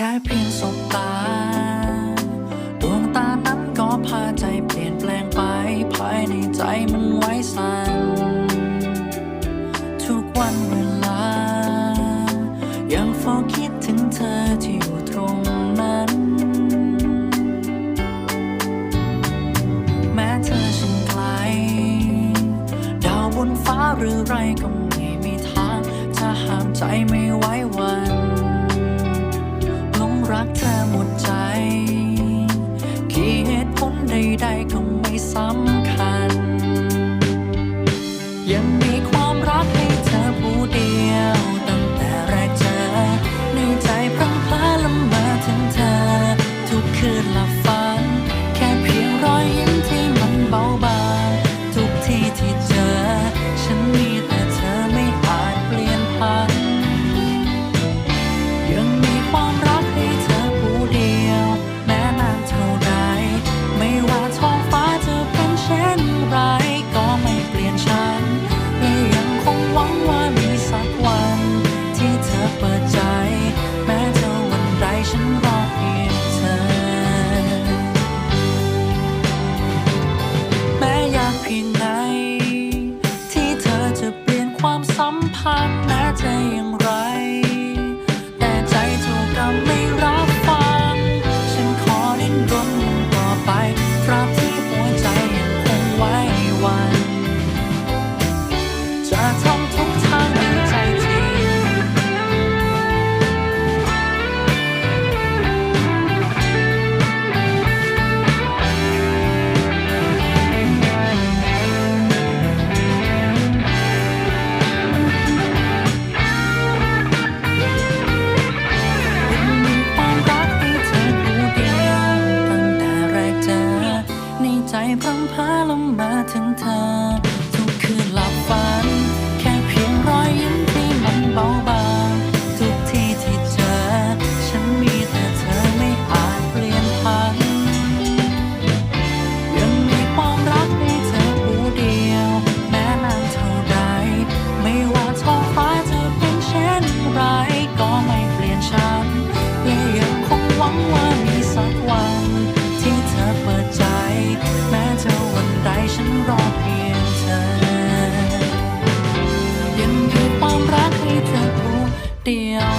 แค่เพียงสบตา ดวงตานั้นก็พาใจเปลี่ยนแปลงไป ภายในใจมันไว้สั่นทุกวันเวลา ยังเฝ้าคิดถึงเธอที่อยู่ตรงนั้น แม้เธอฉันไกล ดาวบนฟ้าหรือไรก็ไม่มีทางจะห้ามใจไม่ไว้วัน รักเธอหมดใจ กี่เหตุผลใดๆก็ไม่ซ้ำ ความสัมพันธ์แม้จะอย่างไร พรำพาลมมาถึงเธอ ทุกคืนหลับฝัน แค่เพียงรอยยิ้มที่มันเบาบางทุกที่ที่เจอ ฉันมีแต่เธอไม่อาจเปลี่ยนผัน ยังมีความรักในเธอผู้เดียว แม้นานเท่าใด ไม่ว่าท้องฟ้าจะเป็นเช่นไร ก็ไม่เปลี่ยนฉันและยังคงหวังว่า down